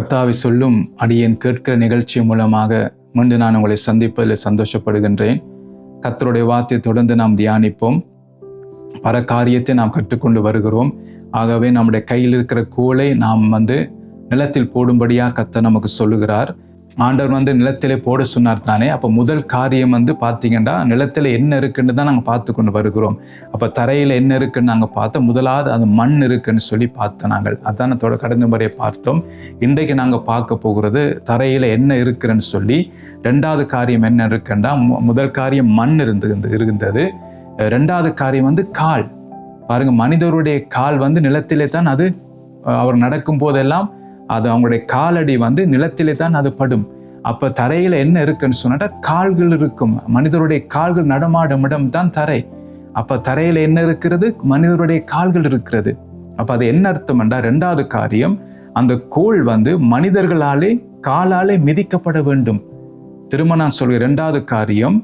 கத்தாவை சொல்லும் அடியேன் கேட்கிற நிகழ்ச்சி மூலமாக மீண்டும் நான் உங்களை சந்திப்பதில் சந்தோஷப்படுகின்றேன். கத்தருடைய வார்த்தையை தொடர்ந்து நாம் தியானிப்போம். பல காரியத்தை நாம் கற்றுக்கொண்டு வருகிறோம். ஆகவே நம்முடைய கையில் இருக்கிற கோலை நாம் வந்து நிலத்தில் போடும்படியாக கத்த நமக்கு சொல்லுகிறார். ஆண்டவர் வந்து நிலத்திலே போட சொன்னார் தானே. அப்போ முதல் காரியம் வந்து பார்த்தீங்கன்னா நிலத்தில் என்ன இருக்குன்னு தான் நாங்கள் பார்த்து கொண்டு வருகிறோம். அப்போ தரையில் என்ன இருக்குன்னு நாங்கள் பார்த்தோம். முதலாவது அது மண் இருக்குன்னு சொல்லி பார்த்தோம் நாங்கள். அதான் தொட கடந்த முறையை பார்த்தோம். இன்றைக்கு நாங்கள் பார்க்க போகிறது தரையில் என்ன இருக்குன்னு சொல்லி ரெண்டாவது காரியம் என்ன இருக்குன்னா முதல் காரியம் மண் இருந்து இருந்தது. ரெண்டாவது காரியம் வந்து கால். பாருங்கள் மனிதருடைய கால் வந்து நிலத்திலே தான் அது அவர் நடக்கும் போதெல்லாம் அது அவங்களுடைய காலடி வந்து நிலத்திலே தான் அது படும். அப்போ தரையில் என்ன இருக்குன்னு சொன்னாட்டா கால்கள் இருக்கும். மனிதருடைய கால்கள் நடமாடும் இடம் தான் தரை. அப்போ தரையில் என்ன இருக்கிறது? மனிதருடைய கால்கள் இருக்கிறது. அப்போ அது என்ன அர்த்தம் என்றால் ரெண்டாவது காரியம் அந்த கோள் வந்து மனிதர்களாலே காலாலே மிதிக்கப்பட வேண்டும். திரும்ப நான் சொல்கிறேன் ரெண்டாவது காரியம்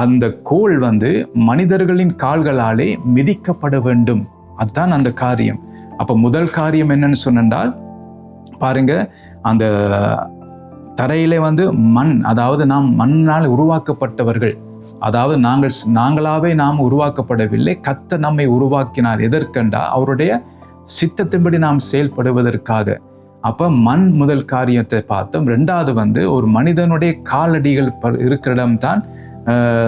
அந்த கோள் வந்து மனிதர்களின் கால்களாலே மிதிக்கப்பட வேண்டும். அதுதான் அந்த காரியம். அப்போ முதல் காரியம் என்னன்னு சொன்னால் பாருங்கள் அந்த தரையிலே வந்து மண் அதாவது நாம் மண்ணால் உருவாக்கப்பட்டவர்கள். அதாவது நாங்கள் நாங்களாவே நாம் உருவாக்கப்படவில்லை. கத்த நம்மை உருவாக்கினார். எதற்கண்டா? அவருடைய சித்தத்தின்படி நாம் செயல்படுவதற்காக. அப்போ மண் முதல் காரியத்தை பார்த்தோம். ரெண்டாவது வந்து ஒரு மனிதனுடைய காலடிகள் ப- இருக்கிற இடம்தான்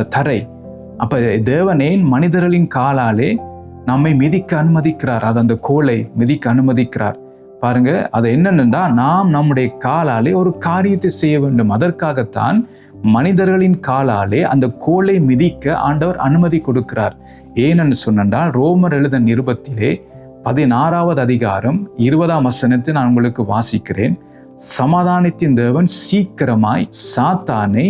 தரை. அப்போ தேவனே மனிதர்களின் காலாலே நம்மை மிதிக்க அனுமதிக்கிறார். அது அந்த கோலை மிதிக்க அனுமதிக்கிறார். பாருங்க அது என்னென்னா நாம் நம்முடைய காலாலே ஒரு காரியத்தை செய்ய வேண்டும். அதற்காகத்தான் மனிதர்களின் காலாலே அந்த கோலை மிதிக்க ஆண்டவர் அனுமதி கொடுக்கிறார். ஏனென்று சொன்னால் ரோமர் எழுத நிருபத்திலே பதினாறாவது அதிகாரம் இருபதாம் வசனத்தை நான் உங்களுக்கு வாசிக்கிறேன். சமாதானத்தின் தேவன் சீக்கிரமாய் சாத்தானை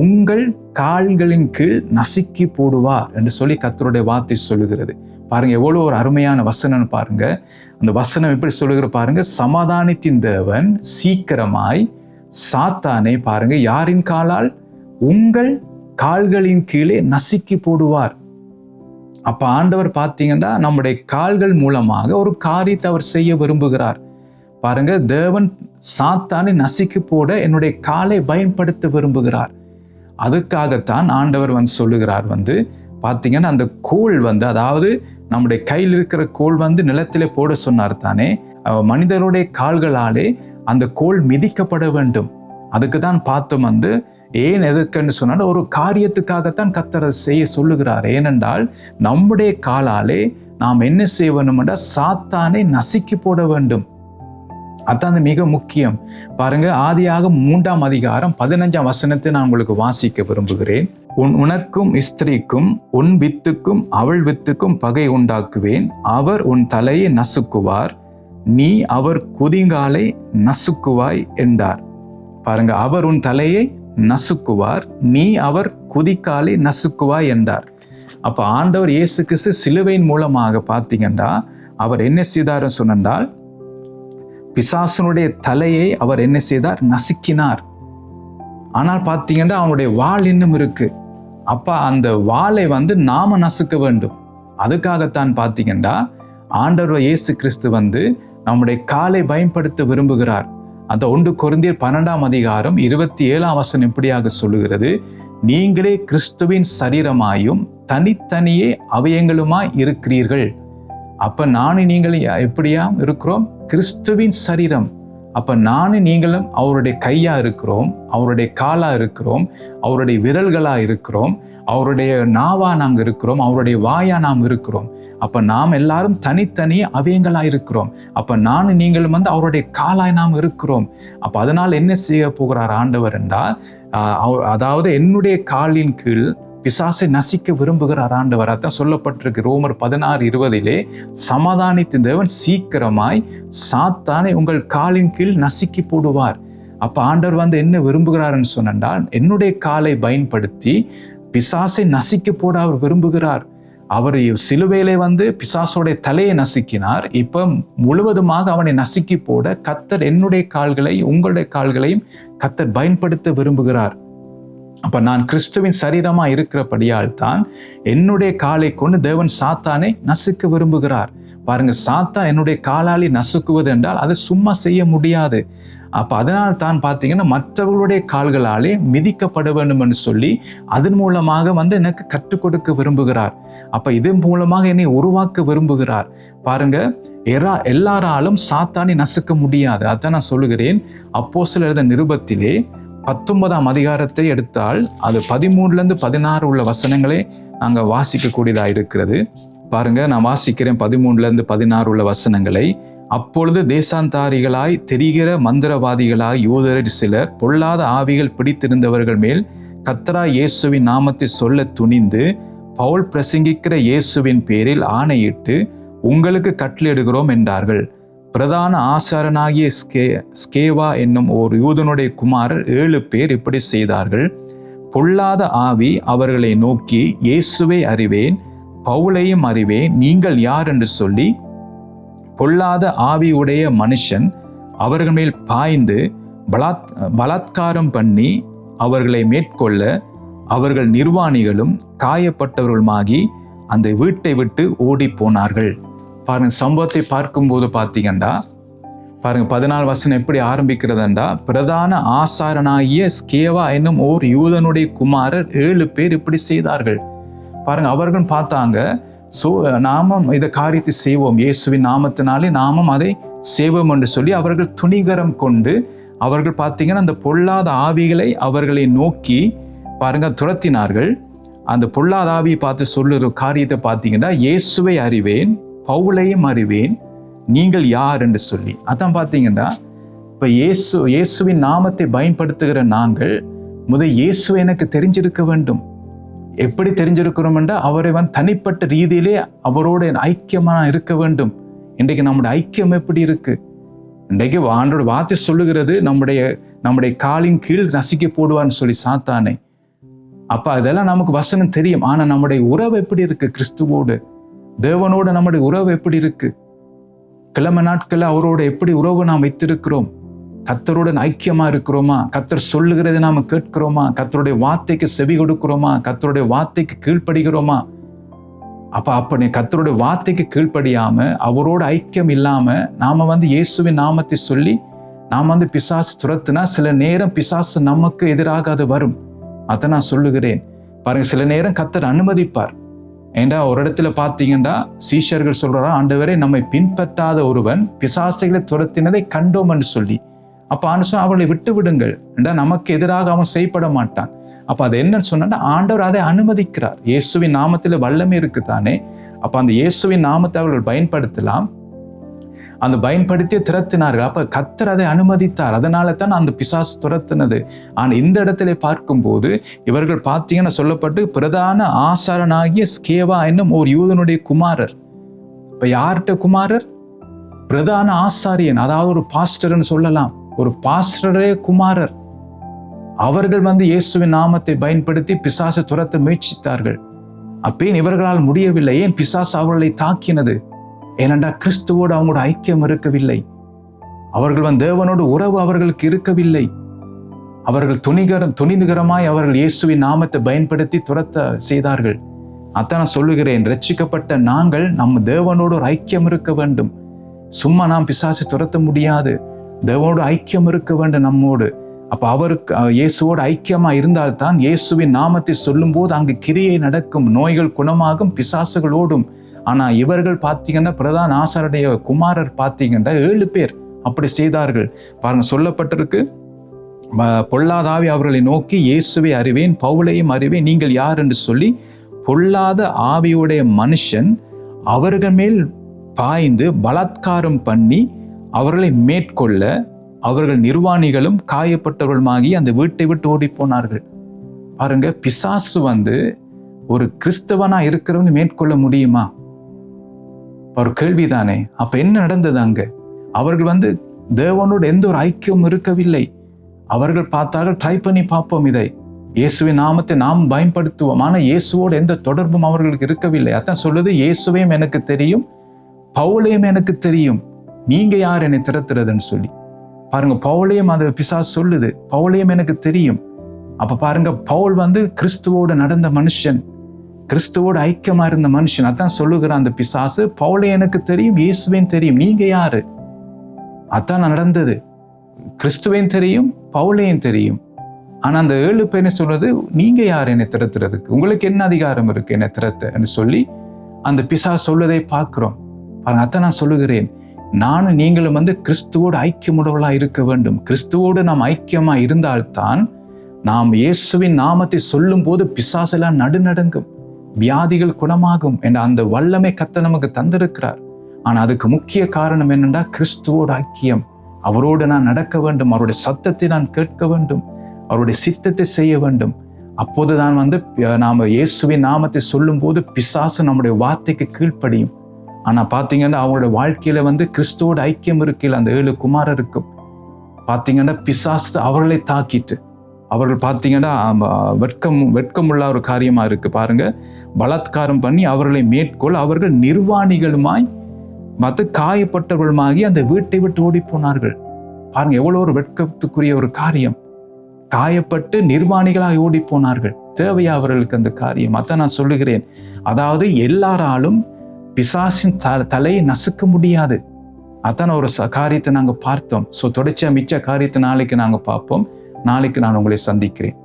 உங்கள் கால்களின் கீழ் நசுக்கி போடுவார் என்று சொல்லி கத்தருடைய வார்த்தை சொல்லுகிறது. பாருங்கள் எவ்வளோ ஒரு அருமையான வசனம்னு பாருங்கள் அந்த வசனம் எப்படி சொல்லுகிற பாருங்கள் சமாதானத்தின் தேவன் சீக்கிரமாய் சாத்தானே பாருங்கள் யாரின் காலால்? உங்கள் கால்களின் கீழே நசுக்கி போடுவார். அப்போ ஆண்டவர் பார்த்தீங்கன்னா நம்முடைய கால்கள் மூலமாக ஒரு காரியத்தை அவர் செய்ய விரும்புகிறார். பாருங்க தேவன் சாத்தானை நசுக்கி போட என்னுடைய காலை பயன்படுத்த விரும்புகிறார். அதுக்காகத்தான் ஆண்டவர் வந்து சொல்லுகிறார் வந்து பார்த்தீங்கன்னா அந்த கோல் வந்து அதாவது நம்முடைய கையில் இருக்கிற கோல் வந்து நிலத்திலே போட சொன்னார் தானே மனிதருடைய கால்களாலே அந்த கோல் மிதிக்கப்பட வேண்டும். அதுக்கு தான் பார்த்தோம் வந்து ஏன் எதுக்குன்னு சொன்னால் ஒரு காரியத்துக்காகத்தான் கத்தரை செய்ய சொல்லுகிறார். ஏனென்றால் நம்முடைய காலாலே நாம் என்ன செய்ய வேண்டும் சாத்தானை நசுக்கி போட வேண்டும். அதான் மிக முக்கியம். பாருங்க ஆதியாக மூன்றாம் அதிகாரம் பதினஞ்சாம் வசனத்தை நான் உங்களுக்கு வாசிக்க விரும்புகிறேன். உன் உனக்கும் ஸ்திரீக்கும் உன் வித்துக்கும் அவள் வித்துக்கும் பகை உண்டாக்குவேன். அவர் உன் தலையை நசுக்குவார். நீ அவர் குதிங்காலை நசுக்குவாய் என்றார். பாருங்க அவர் உன் தலையை நசுக்குவார். நீ அவர் குதிக்காலை நசுக்குவாய் என்றார். அப்ப ஆண்டவர் இயேசு கிறிஸ்து சிலுவையின் மூலமாக பார்த்தீங்கன்னா அவர் என்ன செய்தார் சொன்னால் பிசாசனுடைய தலையை அவர் என்ன செய்தார்? நசுக்கினார். ஆனால் பார்த்தீங்கன்னா அவனுடைய வாள் இன்னும் இருக்குது அப்போ அந்த வாளை வந்து நாம நசுக்க வேண்டும். அதுக்காகத்தான் பார்த்தீங்கன்னா ஆண்டவர் இயேசு கிறிஸ்து வந்து நம்முடைய காலை பயன்படுத்த விரும்புகிறார். அந்த ஒன்று கொரிந்தியர் பன்னெண்டாம் அதிகாரம் இருபத்தி ஏழாம் வசனம் எப்படியாக சொல்லுகிறது நீங்களே கிறிஸ்துவின் சரீரமாயும் தனித்தனியே அவயங்களுமாய் இருக்கிறீர்கள். அப்போ நானும் நீங்கள் எப்படியா இருக்கிறோம்? கிறிஸ்துவின் சரீரம். அப்போ நானும் நீங்களும் அவருடைய கையாக இருக்கிறோம் அவருடைய காலாக இருக்கிறோம் அவருடைய விரல்களாக இருக்கிறோம் அவருடைய நாவா நாங்கள் இருக்கிறோம் அவருடைய வாயா நாம் இருக்கிறோம். அப்போ நாம் எல்லாரும் தனித்தனி அவயங்களாக இருக்கிறோம். அப்போ நானும் நீங்களும் வந்து அவருடைய காலாய் நாம் இருக்கிறோம். அப்போ அதனால் என்ன செய்ய போகிறார் ஆண்டவர் என்றால் அதாவது என்னுடைய காலின் கீழ் பிசாசை நசிக்க விரும்புகிறார் ஆண்டவர். அதான் சொல்லப்பட்டிருக்கு ரோமர் பதினாறு இருபதிலே சமாதானித்த தேவன் சீக்கிரமாய் சாத்தானை உங்கள் காலின் கீழ் நசுக்கி போடுவார். அப்போ ஆண்டவர் வந்து என்ன விரும்புகிறாருன்னு சொன்னால் என்னுடைய காலை பயன்படுத்தி பிசாசை நசிக்க போட அவர் விரும்புகிறார். அவர் சிலுவையிலே வந்து பிசாசோடைய தலையை நசுக்கினார். இப்போ முழுவதுமாக அவனை நசுக்கி போட கத்தர் என்னுடைய கால்களை உங்களுடைய கால்களையும் கத்தர் பயன்படுத்த விரும்புகிறார். அப்போ நான் கிறிஸ்துவின் சரீரமாக இருக்கிறபடியால் தான் என்னுடைய காலை கொண்டு தேவன் சாத்தானை நசுக்க விரும்புகிறார். பாருங்க சாத்தான் என்னுடைய காலாளி நசுக்குவது என்றால் அதை சும்மா செய்ய முடியாது. அப்போ அதனால் தான் பார்த்தீங்கன்னா மற்றவர்களுடைய கால்களாலே மிதிக்கப்பட வேண்டும் என்று சொல்லி அதன் மூலமாக வந்து எனக்கு கற்றுக் கொடுக்க விரும்புகிறார். அப்போ இதன் மூலமாக என்னை உருவாக்க விரும்புகிறார். பாருங்க எரா எல்லாராலும் சாத்தானை நசுக்க முடியாது. அதான் நான் சொல்லுகிறேன். அப்போ சில எழுத நிருபத்திலே பத்தொன்பதாம் அதிகாரத்தை எடுத்தால் அது பதிமூணுலேருந்து பதினாறு உள்ள வசனங்களே நாங்கள் வாசிக்கக்கூடியதாக இருக்கிறது. பாருங்க நான் வாசிக்கிறேன் பதிமூணுலேருந்து பதினாறு உள்ள வசனங்களை. அப்பொழுது தேசாந்தாரிகளாய் தெரிகிற மந்திரவாதிகளாய் யூதரில் சிலர் பொல்லாத ஆவிகள் பிடித்திருந்தவர்கள் மேல் கத்தரா இயேசுவின் நாமத்தை சொல்ல துணிந்து பவுல் பிரசங்கிக்கிற இயேசுவின் பேரில் ஆணையிட்டு உங்களுக்கு கட்டளையிடுகிறோம் என்றார்கள். பிரதான ஆசாரனாகிய ஸ்கே ஸ்கேவா என்னும் ஓர் யூதனுடைய குமாரர் ஏழு பேர் இப்படி செய்தார்கள். பொல்லாத ஆவி அவர்களை நோக்கி இயேசுவை அறிவேன் பவுலையும் அறிவேன் நீங்கள் யார்? என்று சொல்லி பொல்லாத ஆவியுடைய மனுஷன் அவர்கள் மேல் பாய்ந்து பலாத் பலாத்காரம் பண்ணி அவர்களை மேற்கொள்ள அவர்கள் நிர்வாணிகளும் காயப்பட்டவர்களுமாகி அந்த வீட்டை விட்டு ஓடி போனார்கள். பாருங்க சம்பவத்தை பார்க்கும்போது பார்த்தீங்கன்னா பாருங்க பதினாலு வசனம் எப்படி ஆரம்பிக்கிறதுண்டா? பிரதான ஆசாரனாகிய ஸ்கேவா என்னும் ஓர் யூதனுடைய குமாரர் ஏழு பேர் இப்படி செய்தார்கள். பாருங்க அவர்கள் பார்த்தாங்க சோ நாமும் இந்த காரியத்தை செய்வோம். இயேசுவின் நாமத்தினாலே நாமும் அதை செய்வோம் என்று சொல்லி அவர்கள் துணிகரம் கொண்டு அவர்கள் பார்த்தீங்கன்னா அந்த பொல்லாத ஆவிகளை அவர்களை நோக்கி பாருங்க துரத்தினார்கள். அந்த பொல்லாத ஆவியை பார்த்து சொல்லுற காரியத்தை பார்த்தீங்கன்னா இயேசுவை அறிவேன். பவுலையும் அறிவேன் நீங்கள் யார் என்று சொல்லி. அதான் பார்த்தீங்கன்னா இப்போ இயேசு இயேசுவின் நாமத்தை பயன்படுத்துகிற நாங்கள் முதல் இயேசு எனக்கு தெரிஞ்சிருக்க வேண்டும். எப்படி தெரிஞ்சிருக்கிறோம் என்றால் அவரை வந்து தனிப்பட்ட ரீதியிலே அவரோட ஐக்கியமாக இருக்க வேண்டும். இன்றைக்கு நம்முடைய ஐக்கியம் எப்படி இருக்குது இன்றைக்கு ஆண்டோட வார்த்தை சொல்லுகிறது நம்முடைய நம்முடைய காலின் கீழ் நசுக்கி போடுவான்னு சொல்லி சாத்தானே. அப்போ அதெல்லாம் நமக்கு வசனம் தெரியும். ஆனால் நம்முடைய உறவு எப்படி இருக்குது கிறிஸ்துவோடு? தேவனோட நம்முடைய உறவு எப்படி இருக்கு? கிழமை நாட்களில் அவரோட எப்படி உறவு நாம் வைத்திருக்கிறோம்? கத்தருடன் ஐக்கியமா இருக்கிறோமா? கத்தர் சொல்லுகிறதை நாம் கேட்கிறோமா? கத்தருடைய வார்த்தைக்கு செவி கொடுக்கிறோமா? கத்தருடைய வார்த்தைக்கு கீழ்ப்படுகிறோமா? அப்ப நீ கத்தருடைய வார்த்தைக்கு கீழ்ப்படியாம அவரோட ஐக்கியம் இல்லாம நாம வந்து இயேசுவின் நாமத்தை சொல்லி நாம் வந்து பிசாசு துரத்துனா சில நேரம் பிசாசு நமக்கு எதிராக அது வரும். அதை நான் சொல்லுகிறேன். பாருங்க சில நேரம் கத்தர் அனுமதிப்பார். ஏண்டா ஒரு இடத்துல பார்த்தீங்கன்னா சீஷர்கள் சொல்கிறா ஆண்டவரை நம்மை பின்பற்றாத ஒருவன் பிசாசைகளை துரத்தினதை கண்டோம்னு சொல்லி. அப்போ ஆண்டு அவளை விட்டு விடுங்கள் ஏண்டா நமக்கு எதிராக அவன் செய்யப்பட மாட்டான். அப்போ அது என்னன்னு சொன்னா ஆண்டவர் அதை அனுமதிக்கிறார். இயேசுவின் நாமத்தில் வல்லமை இருக்கு தானே அந்த இயேசுவின் நாமத்தை அவர்கள் பயன்படுத்தலாம். அந்த பயன்படுத்தி திரத்தினார்கள். அப்ப கத்தர் அதை அனுமதித்தார். அதனால தான் அந்த பிசாசு துரத்தினது. ஆனால் இந்த இடத்துல பார்க்கும்போது இவர்கள் பார்த்தீங்கன்னா சொல்லப்பட்டு பிரதான ஆசாரனாகிய ஸ்கேவா என்னும் ஒரு யூதனுடைய குமாரர். இப்போ யார்கிட்ட குமாரர்? பிரதான ஆசாரியன் அதாவது ஒரு பாஸ்டர்னு சொல்லலாம். ஒரு பாஸ்டரே குமாரர். அவர்கள் வந்து இயேசுவின் நாமத்தை பயன்படுத்தி பிசாசை துரத்த முயற்சித்தார்கள். அப்பேன் இவர்களால் முடியவில்லை. ஏன் பிசாசு அவர்களை தாக்கினது? ஏனென்றால் கிறிஸ்துவோடு அவங்களோட ஐக்கியம் இருக்கவில்லை. அவர்கள் வந்து தேவனோடு உறவு அவர்களுக்கு இருக்கவில்லை. அவர்கள் துணிகர துணிந்துகரமாய் அவர்கள் இயேசுவின் நாமத்தை பயன்படுத்தி துரத்த செய்தார்கள். அதான் நான் சொல்லுகிறேன் ரட்சிக்கப்பட்ட நாங்கள் நம்ம தேவனோடு ஒரு ஐக்கியம் இருக்க வேண்டும். சும்மா நாம் பிசாசு துரத்த முடியாது. தேவனோடு ஐக்கியம் இருக்க வேண்டும் நம்மோடு. அப்போ அவருக்கு இயேசுவோடு ஐக்கியமாக இருந்தால்தான் இயேசுவின் நாமத்தை சொல்லும்போது அங்கு கிரியை நடக்கும் நோய்கள் குணமாகும் பிசாசுகள் ஓடும் ஆனால் இவர்கள் பார்த்தீங்கன்னா பிரதான ஆசாருடைய குமாரர் பார்த்தீங்கன்னா ஏழு பேர் அப்படி செய்தார்கள். பாருங்க சொல்லப்பட்டிருக்கு பொல்லாதாவி அவர்களை நோக்கி இயேசுவை அறிவேன் பவுலையும் அறிவேன் நீங்கள் யார் என்று சொல்லி பொல்லாத ஆவியுடைய மனுஷன் அவர்கள் மேல் பாய்ந்து பலாத்காரம் பண்ணி அவர்களை மேற்கொள்ள அவர்கள் நிர்வாணிகளும் காயப்பட்டவர்களுமாகி அந்த வீட்டை விட்டு ஓடி போனார்கள் பாருங்க பிசாசு வந்து ஒரு கிறிஸ்தவனாக இருக்கிறவங்க மேற்கொள்ள முடியுமா? ஒரு கேள்விதானே? அப்ப என்ன நடந்தது அங்க? அவர்கள் வந்து தேவனோடு எந்த ஒரு ஐக்கியமும் இருக்கவில்லை. அவர்கள் பார்த்தார்கள் ட்ரை பண்ணி பார்ப்போம் இதை. இயேசுவின் நாமத்தை நாம் பயன்படுத்துவோம். ஆனால் இயேசுவோடு எந்த தொடர்பும் அவர்களுக்கு இருக்கவில்லை. அதான் சொல்லுது இயேசுவையும் எனக்கு தெரியும் பவுலையும் எனக்கு தெரியும். நீங்க யார் என்னை திறத்துறதுன்னு சொல்லி. பாருங்க பவுலையும் அந்த பிசா சொல்லுது பவுலையும் எனக்கு தெரியும். அப்ப பாருங்க பவுல் வந்து கிறிஸ்துவோடு நடந்த மனுஷன். கிறிஸ்துவோடு ஐக்கியமா இருந்த மனுஷன். அதான் சொல்லுகிற அந்த பிசாசு பவுலை எனக்கு தெரியும் இயேசுவேன் தெரியும். நீங்க யாரு? அதான் நடந்தது. கிறிஸ்துவையும் தெரியும் பவுலையும் தெரியும். ஆனால் அந்த ஏழு பேரை சொல்றது? நீங்க யார்? என்னை திறத்துறதுக்கு. உங்களுக்கு என்ன அதிகாரம் இருக்கு? என்னை திறத்தன்னு சொல்லி அந்த பிசா சொல்வதை பார்க்குறோம். பாருங்க அதான் நான் சொல்லுகிறேன். நானும் நீங்களும் வந்து கிறிஸ்துவோடு ஐக்கியமுடவளாக இருக்க வேண்டும். கிறிஸ்துவோடு நாம் ஐக்கியமாக இருந்தால்தான் நாம் இயேசுவின் நாமத்தை சொல்லும்போது பிசாசெல்லாம் நடுநடுங்கும். வியாதிகள் குணமாகும் என்ற அந்த வல்லமை கத்த நமக்கு தந்திருக்கிறார். ஆனால் அதுக்கு முக்கிய காரணம் என்னென்றா கிறிஸ்துவோட ஐக்கியம். அவரோடு நான் நடக்க வேண்டும். அவருடைய சத்தத்தை நான் கேட்க வேண்டும். அவருடைய சித்தத்தை செய்ய வேண்டும். அப்போது தான் வந்து நாம் இயேசுவின் நாமத்தை சொல்லும்போது பிசாசு நம்முடைய வார்த்தைக்கு கீழ்ப்படியும். ஆனால் பார்த்தீங்கன்னா அவங்களுடைய வாழ்க்கையில் வந்து கிறிஸ்துவோட ஐக்கியம் இருக்கையில் அந்த ஏழு குமாரருக்கும் பார்த்தீங்கன்னா பிசாசு அவர்களை தாக்கிட்டு அவர்கள் பார்த்தீங்கன்னா வெட்கம் வெட்கமுள்ள ஒரு காரியமாக இருக்குது பாருங்கள் பலாத்காரம் பண்ணி அவர்களை மேற்கொள் அவர்கள் நிர்வாணிகளுமாய் மற்ற காயப்பட்டவர்களுமாகி அந்த வீட்டை விட்டு ஓடி போனார்கள். பாருங்க எவ்வளோ ஒரு வெட்கத்துக்குரிய ஒரு காரியம். காயப்பட்டு நிர்வாணிகளாக ஓடி போனார்கள். தேவையா அவர்களுக்கு அந்த காரியம்? அதான் நான் சொல்லுகிறேன். அதாவது எல்லாராலும் பிசாசின் த தலையை நசுக்க முடியாது. அதான் ஒரு ச- காரியத்தை நாங்கள் பார்த்தோம். ஸோ தொடர்ச்சியாக மிச்ச காரியத்தை நாளைக்கு நாங்கள் பார்ப்போம். நாளைக்கு நான் உங்களை சந்திக்கிறேன்.